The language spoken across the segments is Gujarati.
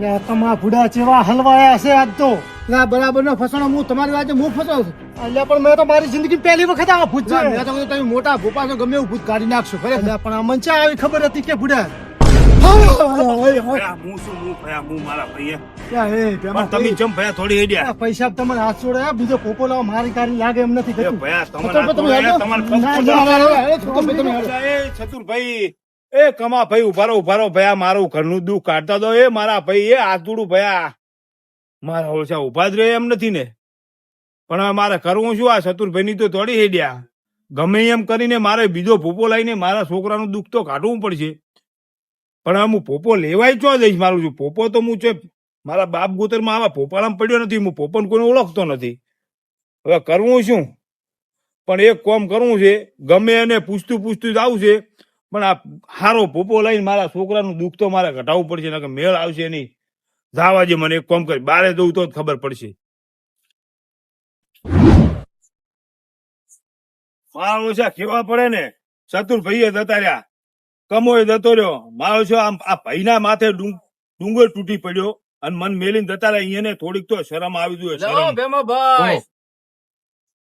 ને તમારા ભૂડા જેવા હલવાયા છે આજ તો. ના બરાબર નો ફસણો હું તમારી વાતે હું ફસાવ છું. એટલે પણ મેં તો મારી જિંદગી પહેલી વખત આ ભૂત છે. મેં તો કીધું તમે મોટા ભોપા છો ગમે એવું ભૂત કાઢી નાખશો ખરે પણ આ મને ચા આવી ખબર હતી કે ભૂડા? પૈસા તમારે હાથ છોડે બીજો પોપો લાવો મારી કારી લાગે એમ નથી એ તો. એ કમા ભાઈ ઉભારો ઉભારો ભયા મારું ઘરનું દુઃખ કાઢતા દો. એ મારા ભાઈ એ આતુડું ભયા મારા ઓછા ઊભા જ રહે એમ નથી ને. પણ હવે મારે કરવું શું? આ શતુરભાઈની તો થોડી હેડ્યા. ગમે એમ કરીને મારે બીજો ભૂપો લઈને મારા છોકરાનું દુઃખ તો કાઢવું પડશે. પણ હવે હું પોપો લેવાય ચો જઈશ? મારું છું પોપો તો હું છે, મારા બાપ ગોતરમાં આવા પોપાળામાં પડ્યો નથી. હું પોપન કોઈને ઓળખતો નથી. હવે કરવું શું? પણ એક કોમ કરવું છે, ગમે એને પૂછતું પૂછતું જ આવું છે પણ આ હારો પોપો લઈને મારા છોકરાનું દુઃખ તો મારે ઘટાડવું પડશે નકર મેળ આવશે નહીં. જાવા જે મને એક કોમ કરી બારે જવું તો જ ખબર પડશે. છે કેવા પડે ને? ચતુર ભાઈએ જતા રહ્યા. કમોય જતો રહ્યો. છે આમ આ ભાઈના માથે ડુંગર તૂટી પડ્યો અને મન મેલીને જતા રહ્યા. અહીંયા થોડીક તો શરમ આવી જોઈએ શરમ. ઓહો.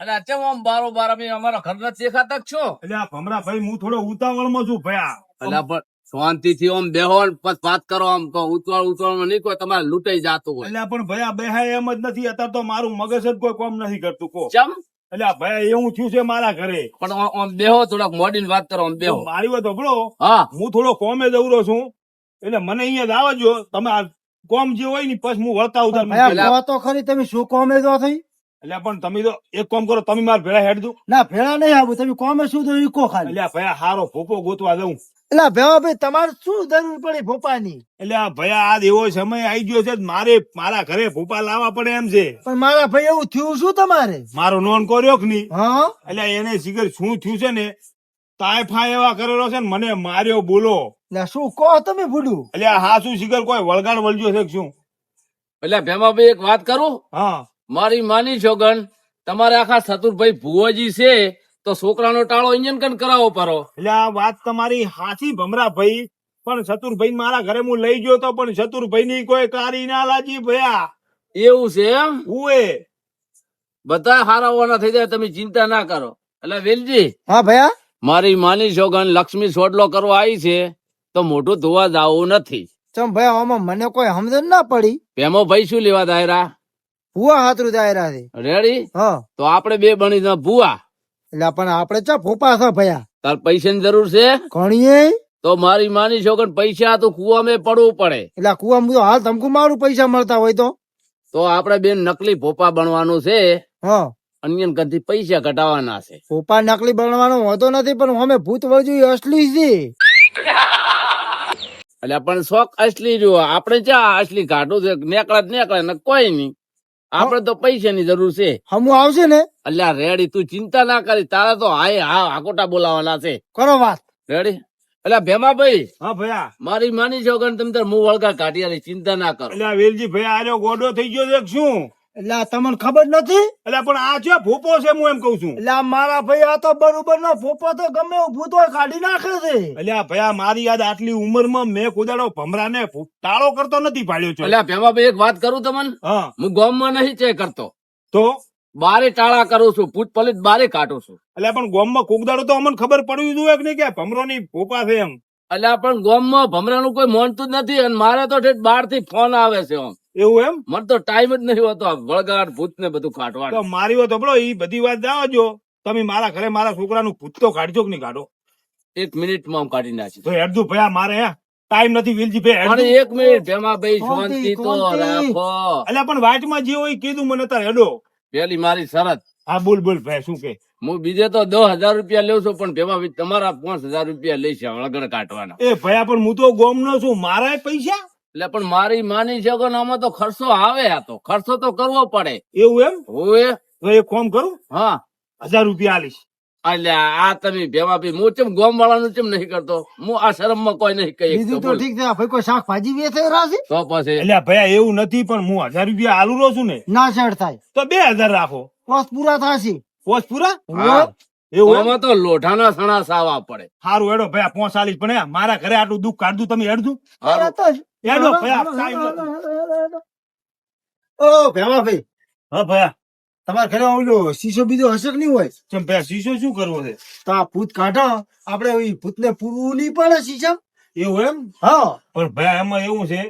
અને અત્યારે આમ બારો બાર અમે અમારા ઘરના દેખાતા છો? એટલે ભમરા ભાઈ હું થોડો ઉતાવળમાં છું ભયા એટલે પણ શાંતિથી આમ બેહો પછી વાત કરો આમ કહો ઉતાવળ ઉતવાળ નહીં કોઈ તમારે લૂંટાઈ જતું હોય. એટલે પણ ભયા બેહાય એમ જ નથી અત્યારે તો મારું મગજ જ કોઈ કામ નથી કરતું કો ચમ એટલે ભાઈ એવું થયું છે મારા ઘરે. પણ આમ- બેહો થોડાક મોડી વાત કરો આમ બેહો. તો મારી વાત સાંભળો. હા. હું થોડો કોમે દৌરો છું. એટલે મને અહીંયા જ આવજો. તમે કોમ જે હોય ને પછી હું વળતા ઉતાર તો ખરી તમે શું કોમે જો થઈ? એટલે પણ તમે તો એક કામ કરો તમે મારા ભેળા હેડ દો. ના ભેળા નહીં આવું તમે કોમે શું તો ઈકો ખાલી. એટલે ભયા હારો ભોપો ગોતવા દઉં એટલે ભેવા ભાઈ તમારે શું જરૂર પડી ભોપાની? એટલે આ ભયા આ એવો સમય આવી ગયો છે મારે મારા ઘરે ભોપા લાવવા પડે એમ છે. પણ મારા ભાઈ એવું થયું શું તમારે? મારો નોન કર્યો કે નહીં? હા? એટલે એને સિગર શું થયું છે ને તાયફા એવા કરેલો છે ને મને માર્યો બોલો. એટલે શું કહો તમે ભૂડું? એટલે આ શું સિગર કોઈ વળગાડ વળગ્યો છે શું? એટલે ભેમાભાઈ એક વાત કરું? હા. મારી માની છોગન તમારે આખા સતુરભાઈ ભુવાજી છે તો છોકરાનો ટાળો ઇન્જન કન કરાવો પરો? એટલે આ વાત તમારી હાચી ભમરા ભાઈ. પણ સતુરભાઈ મારા ઘરે હું લઈ ગયો તો પણ ચતુરભાઈ ની કોઈ કારી ના લાજી ભયા. એવું છે એમ? ઉએ બધા હારા હોવાના થઈ જાય તમે ચિંતા ના કરો. એટલે વેલજી હા ભયા? મારી માની છોગન લક્ષ્મી સોડલો કરવા આવી છે તો મોઢું ધોવા જવું નથી. ચમ ભાઈ આમાં મને કોઈ સમજણ ના પડી? પેમો ભાઈ શું લેવા દાયરા? ભૂવા હાથરું દાયરા છે રેડી હા. તો આપણે બે બની ના ભૂવા. એટલે પણ આપણે ચા ફોપા છે ભયા. તાર પૈસાની જરૂર છે? ઘણીએ? તો મારી માની છોકન પૈસા તો કુવા મેં પડવું પડે. એટલે કુવા તો હાલ તમકુ મારું પૈસા મળતા હોય તો? તો આપણે બેન નકલી ભોપા બનવાનું છે. હા. અન્ય કદી પૈસા ઘટાવાના છે. ફોપા નકલી બનવાનો હોતો નથી પણ અમે ભૂત વજુ અસલી છે. એટલે પણ શોખ અસલી જો આપણે ચા અસલી કાઢું છે. નેકળે તો નેકળે ને કોઈ નહીં. આપણે તો પૈસાની જરૂર છે. હમું આવશે ને? અલ્યા રેડી તું ચિંતા ના કરી. તારા તો હાય હા હાકોટા બોલાવાના છે. કરો વાત. રેડી એટલે ભેમાભાઈ હા ભયા. મારી માની છો તમે તાર મું વળગા કાઢી ચિંતા ના કરો. એટલે વેલજી ભયા આર્યો ગોડો થઈ ગયો છે શું? એટલે આ તમને ખબર નથી? એટલે પણ આ છે ભોપો છે હું એમ કઉ છું. એટલે મારા ભાઈ આ તો બરોબર નો ફોપો તો ગમે એવું ભૂત હોય કાઢી નાખે છે. એટલે આ ભયા મારી યાદ આટલી ઉંમરમાં મેં કોદાડો ભમરાને ટાળો કરતો નથી પાડ્યો છે. એટલે ભેમાભાઈ એક વાત કરું તમને? હા. હું ગામમાં નહીં ચે કરતો. તો? બારે ટાળા કરું છું પૂત પલિત બારે કાઢું છું. એટલે પણ ગોમમાં કોકદાડો તો અમને ખબર પડવી જોઈએ કે નહીં કે ભમરોની ફોપા છે એમ. એટલે પણ ગોમમાં ભમરા નું કોઈ મોનતું જ નથી અને મારે તો બારથી ફોન આવે છે આમ. એવું એમ? મને તો ટાઈમ જ નહીં હોતો વળગાડ ભૂત ને બધું તો મારી વાત હંભળો એ બધી વાત જાવજો તમે મારા ઘરે મારા છોકરાનું ભૂત તો કાઢજો કે નહીં કાઢો? એક મિનિટમાં હું કાઢી નાખી તો હેડજો ભયા મારે ટાઈમ નથી વિલજી ભાઈ પણ એક મિનિટ ભેમા ભાઈ શાંતિ તો રાખો. એટલે પણ વાટમાં જે હોય એ કીધું મને તાર હેડો. પેલી મારી શરત. હા બોલ બોલ ભાઈ શું કે? હું બીજે તો દસ હજાર રૂપિયા લેવ છું પણ ભેમાભાઈ તમારા પાંચ હજાર રૂપિયા લઈશ વળગડ કાઢવાના. એ ભયા પણ હું તો ગોમ નો છું મારા પૈસા? એટલે પણ મારી માની છે આમાં તો ખર્ચો આવે આ તો. ખર્ચો તો કરવો પડે. એવું એમ? હોય તો એક કોમ કરું? હા. હજાર રૂપિયા આલીશ. એટલે આ તમે ભેમાભાઈ હું ચેમ ગોમ વાળાનું ચેમ નહીં કરતો? હું આ શરમમાં કોઈ નહીં કહી બીજું તો ઠીક છે ભાઈ કોઈ શાકભાજી વેચે રાશી તો પછી? એટલે ભાઈ એવું નથી પણ હું હજાર રૂપિયા આલુ રહું છું ને ના શેડ થાય. તો બે હજાર રાખો. કોસ પૂરા થશે. પોસ પૂરા? એમ? આમાં તો લોઢાના સણા સાવા પડે. સારું એડો ભાઈ પોસ આલીશ પણ મારા ઘરે આટલું દુઃખ કાઢતું તમે હેડતું હારું. તરત જ. એનો ભયા ટાઈમ નથી. ઓ ભેમા ભાઈ. હા ભયા તમારા ઘરે ઓલો શીશો બીજો હશે કે નહીં હોય? ચમ ભયા શીશો શું કરવો છે? તો આ ભૂત કાઢો. આપણે ભૂતને પૂરું નહીં પડે શીશા. એવું એમ? હા. પણ ભયા એમાં એવું છે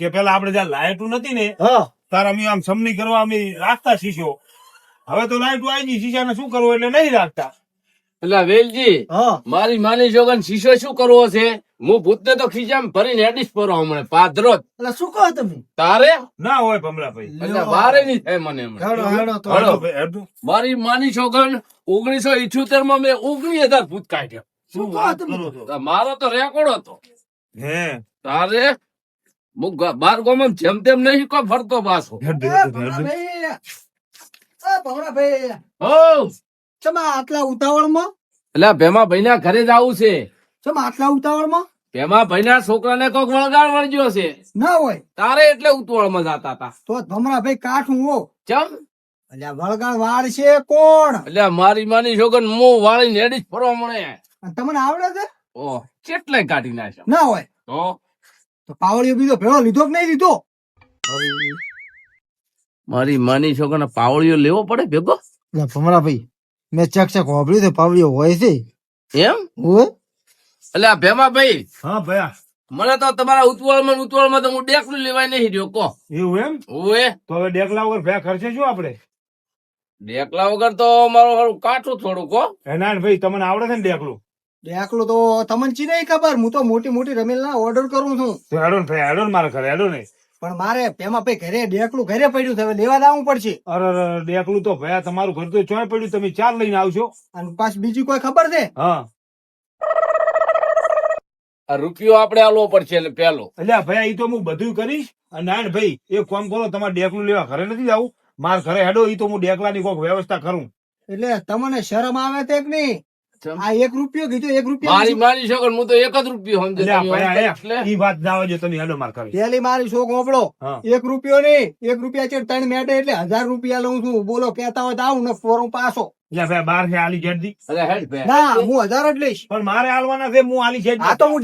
કે પેલા આપણે જ્યાં લાઇટું નથી ને હા. તાર અમે આમ સમની કરવા અમે રાખતા શીશો. હવે તો લાઇટું આવી ગઈ શીશાને શું કરવું એટલે નહીં રાખતા? એટલે વેલજી મારી માની જોગન શીશો શું કરવો છે? હું ભૂતને તો ખીજામ ભરીને એડિશ પરો હમણાં પાદરો એટલે શું કહો તમે? તારે? ના હોય ભમરાભાઈ. એટલે વારે નહીં થાય મને હમણાં. હેડો હેડો તો હેડો. ભાઈ, હેડો. મારી માની છોકન ઓગણીસો ઇઠ્યોતેરમાં મેં ઓગણીસ હજાર ભૂત કાઢ્યા. શું કહો વાત તમે? કરો છો? તો મારો તો રેકોર્ડ હતો. હે. તારે હું બાર ગોમ જેમ તેમ નહીં કોઈ ફરતો પાછો. ભમરાભાઈ હો ચમા આટલા ઉતાવળમાં? એટલે ભેમા ભાઈ ના ઘરે જ આવું છે. ચમા આટલા ઉતાવળમાં? ભેમા ભાઈ ના છોકરા ને કોક વળગાડ વળગ્યો છે. ના હોય. તારે એટલે ઉતાવળમાં જતા હતા. તો ભમરાભાઈ કાઠું હો. ચમ? એટલે વળગાડ વાળ છે કોણ? એટલે મારી માની છોકર મો વાળીને નેડી જ ફરવા મળે. તમને આવડે છે? ઓ કેટલાય કાઢી નાખ્યો. ના હોય. તો? તો પાવડીઓ બીજો ભેળો લીધો કે નહીં લીધો? મારી માની છોકરાને પાવળીઓ લેવો પડે ભેગો? ભમરા ભમરાભાઈ મેં ચક ચક વાપર્યું તો પાવડીઓ હોય છે. એમ? હું? એટલે આ ભેમા ભાઈ હા ભયા. મને તો તમારા ઉતવાળમાં ને ઉતવાળમાં તો હું ડેકલું લેવાય નહીં રહ્યો કો એવું એમ? ઓએ તો હવે ડેકલા વગર ભયા ખર્ચે શું આપણે ડેકલા વગર તો મારું હારું કાઠું થોડું કો એના ભાઈ તમને આવડે છે ને ડેકલું? ડેકલું તો તમને ચી નહીં ખબર? હું તો મોટી મોટી રમેલના ઓર્ડર કરું છું. હેડો ને ભાઈ હેડો ને મારે ઘરે હેડો ને. પણ મારે એમાં ભાઈ ઘરે ડેકલું ઘરે પડ્યું છે હવે લેવા દાવું પડશે. અરે ડેકલું તો ભયા તમારું ઘર તો ચોય પડ્યું તમે ચાર લઈને આવશો અને પાછ બીજી કોઈ ખબર છે? હા. આ રૂપિયો આપણે આલવો પડશે એટલે પેલો. એટલે ભાઈ ભયા ઈ તો હું બધું કરીશ. અને ના ભાઈ એ ફોન કરો તમારે ડેકલું લેવા ઘરે નથી જવું. મારે ઘરે હેડો એ તો હું ડેકલાની કોઈક વ્યવસ્થા કરું. એટલે તમને શરમ આવે તે કે નહીં. આ એક રૂપિયો કીધો એક રૂપિયો મારી માની છોકર હું તો એક જ રૂપિયો સમજે. એટલે આ તમે ભયા એટલે? એ વાત ના આવજો તમે હેડો મારા ઘરે પેલી મારી શોખ ઓપડો એક રૂપિયો નહીં એક રૂપિયા છે ત્રણ મેટે એટલે હજાર રૂપિયા લઉં છું. બોલો કેતા હોય તો આવું ને ફોરમ પાછો. બાર છે આલી જેડથી અરે હેડ ભે ના હું હજાર જ લઈશ. પણ મારે હાલવાના છે હું આલી જડદી આ તો હું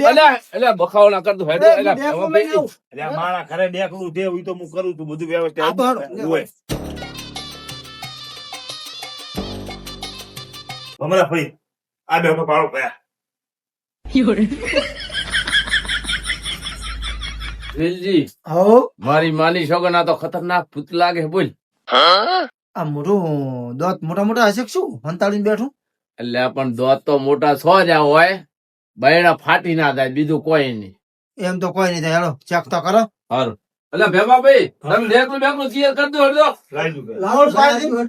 એટલે બખાવ ના કરતો એટલે ભાઈ, મારા ઘરે તો હું કરું છું બધું વ્યવસ્થા હોય વ્યવસ્થા હેડો. હોય don't know about that. પાડો ભયા હો મારી માની છોકર ના તો ખતરનાક ભૂત લાગે બોલ આ મોટું દોત મોટા મોટા હશે કે શું હંતાડીને બેઠું એટલે પણ દોત તો મોટા છો જ હોય બૈડા ફાટી ના જાય બીજું કોઈ નહીં એમ તો કોઈ નહીં થાય હેડો ચેક તો કરો હારું એટલે ભેમા ભાઈ તમે ડેકલું બેકલું ક્લિયર કરી દો હળદો લાવો સાહેબ. લાવો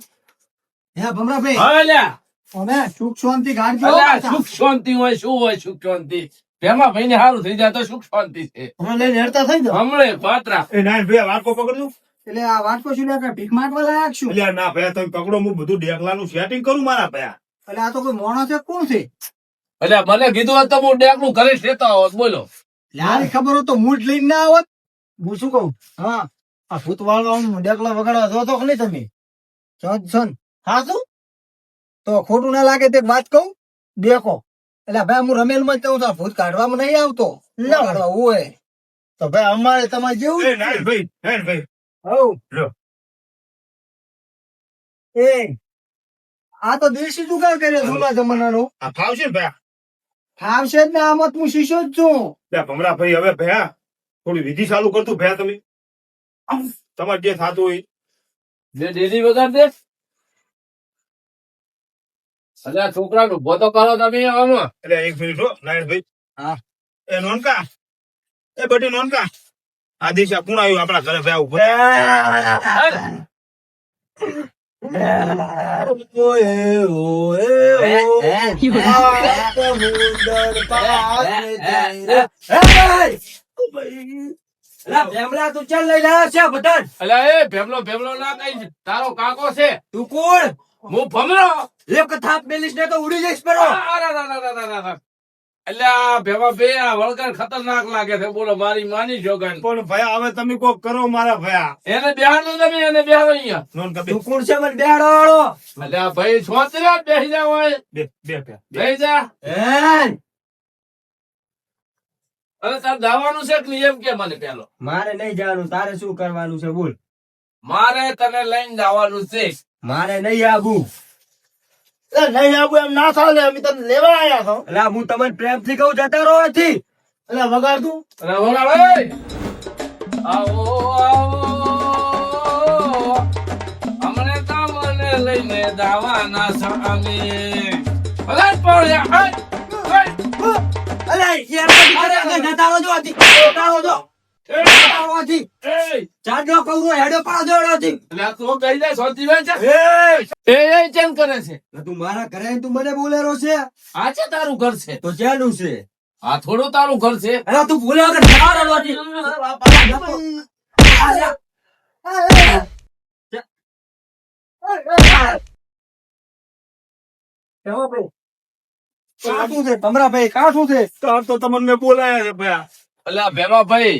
હે ભમરાભાઈ હા અલ્યા અમે સુખ શાંતિ ગાડજો સુખ શાંતિ હોય શું હોય સુખ શાંતિ? ભેમા ભાઈ ને સારું થઈ જાય તો સુખ શાંતિ છે. અમે લઈને હેડતા થઈ જાઓ. હમણે પાત્રા. એ ના ભાઈ વાટકો પકડજો. એટલે આ વાટકો શું લે ભીખ માંગવા લાયક છું એટલે ના ભયા તમે પકડો હું બધું ડેકલાનું સેટિંગ કરું મારા ભયા. એટલે આ તો કોઈ મોણો છે કોણ છે? એટલે મને કીધું હતું હું ડેકલું ઘરે લેતા હોત બોલો. મારી ખબર હોત તો મૂઠ લઈને ના આવત હું શું કહું? હા આ ભૂત વાળવા ડેકલા વગાડવા જો તો નહીં તમે? હા શું? તો ખોટું ના લાગે તે વાત કહું? દેખો. એટલે ભાઈ હું રમેલમાં કહું છું આ ભૂત કાઢવામાં નહીં આવતો. વગાડવા હોય તો ભાઈ અમારે તમારે જેવું એ ભાઈ ભાઈ. હવ એ આ તો દેશી દુકાળ કર્યો જૂના જમાનાનો? આ ફાવશે ને ભયા ફાવશે જ ને આમાં તો હું શીશો જ છું. ભમરા ભાઈ હવે ભયા થોડી વિધિ ચાલુ કરતું ભયા તમે. તમારે જે થતું હોય. જે ડેલી વગાડ દે. અલ્યા છોકરા નું ભોતો કરો તમે આમાં એટલે એક મિનિટ હો નારાયણ ભાઈ. હા. એ નોનકા. એ બટી નોનકા. આ દિશા કોણ આવ્યું આપણા ઘરે ભાઈ ઉપર તું ચાલ લઈ છે બધા અલ્યા એ ભેમલો ભેમલો ના કઈ તારો કાકો છે. તું કોણ? હું ભમરો! એક થાપ મેલીશ ને તો ઉડી જઈશ પેલો. બે આ ખતરનાક લાગે છે. બોલો મારી માની જોગન પણ ભયા હવે તમે કોક કરો મારા ભયા. એને બેહાડો તમે એને બેહાડો અહીંયા. તું કોણ છે? મને બેહાડો. વાળો અલ્યા ભાઈ છોતરા બેસી જાવ હોય. બે બે બે. બેસી જા. હેન હવે તારે જવાનું છે કે એમ કે મને પેલો. મારે નહીં જવાનું તારે શું કરવાનું છે? બોલ. મારે તને લઈને જવાનું છે. મારે નહીં આવું એ નહીં આવું એમ ના ચાલે અમે તને લેવા આયા છો એટલે હું તમને પ્રેમથી કહું જતા રહો અહીંથી. એટલે વગાડ તું એટલે વગાડ! આવો આવો અમને તમને લઈને જવાના છે અમે વગાડ પડ્યા અલે, યાર, અરે, અરે, જતા રહો અહીંથી. જતા રહો છો. થોડું તારું ઘર છે તું. કેવો ભાઈ? કાં શું છે તો તમને બોલાયા છે, ભયા એટલે ભેમા ભાઈ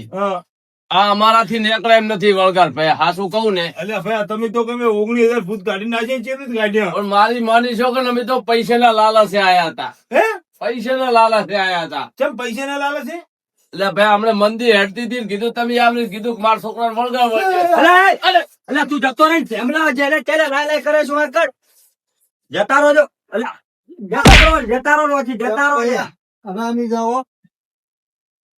આ અમારાથી નીકળે એમ નથી વળગાર ભાઈ હાસું કહું ને. અલ્યા ભયા તમે તો ગમે ઓગણીસ હજાર ફૂટ કાઢી નાખી છે ને કાઢ્યા પણ મારી માની છો કે અમે તો પૈસાના લાલચે આયા હતા. હે? પૈસાના લાલચે આયા હતા. ચમ પૈસા ના લાલે છે એટલે ભાઈ હમણાં મંદિર હેડતી હતી ને કીધું તમે આવી કીધું કે મારા છોકરા વળગાર અલે, અલે, તું જતો રહી ભેમલા જેને તેને લાય લાય કરે છે વાંકડ. જતા રહો છો. અલે, જતા રહો, જતા રહો જતા રહો હવે અમે જાઓ.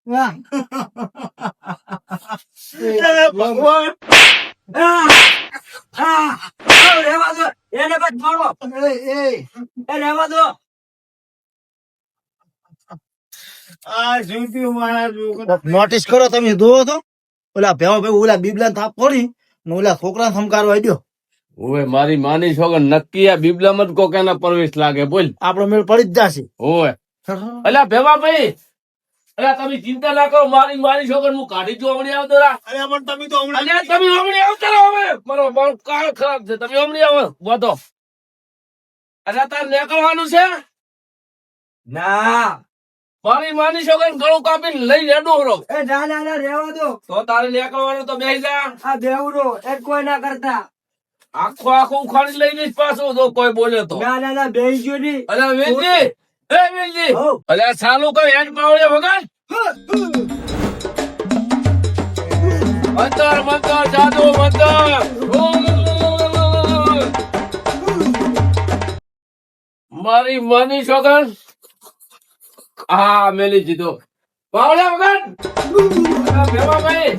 ભગવાન. દો. એને બસ એ દો. નોટિસ કરો તમે જોવો તો. ઓલા ભેવા ભાઈ ઓલા બીબલા થાપ પડી ને ઓલા છોકરા સમકારો આડ્યો ઓવે મારી માની છોકર નક્કી આ બીબલામાં જ કોક એના પ્રવેશ લાગે બોલ. આપણો મેળ પડી જ જશે. ઓવે. અલ્યા ભેવા ભાઈ તમે ચિંતા ના કરો મારી માની છોકર હું કાઢી જો હમણાં આવતો અરે પણ તમે તો હમણાં તમે હમણાં આવતા રહો હવે. મારો મારો કાળ ખરાબ છે. તમે હમણાં આવો. બોતો અરે તાર નીકળવાનું છે? ના. મારી માની છોકરી ગળું કાપી લઈ લેડો રહો એ ના ના ના રેવા દો. તો તારે નીકળવાનું તો બેસી જા. આ બેવડો એ કોઈ ના કરતા. આખો આખો ઉખાડી લઈ જઈશ પાછો તો કોઈ બોલે તો. ના ના ના બેહી ગયો ની અરે વેલજી એ વેલજી. અલ્યા ચાલુ કઈ હેડ પાવડે વગર? મંતર મંતર જાદુ મંતર! મારી માની છોકર? હા મેલી જીધો પાવડે વગર? ભાઈ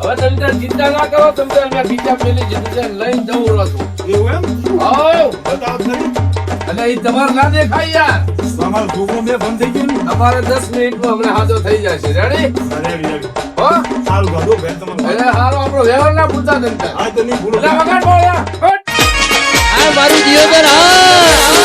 હવે તમે ચિંતા ના કરો તમે મેં બીજા મેલી જીધું છે લઈને જવું રહું એવું એમ? હા બતાવો એટલે એ તમારે ના દેખાય યાર. તમારો છોકરો બે બંધ થઈ ગયો ને. તમારે દસ મિનિટમાં હમણાં હાજો થઈ જશે. રેડી. હો? સારું ગાધો બે તમારે અરે હારો આપણો વ્યવહાર ના પૂછતા તંતર આ તો નહીં ભૂલો. વગાડ બોલ્યા. આ મારું જીવન હા.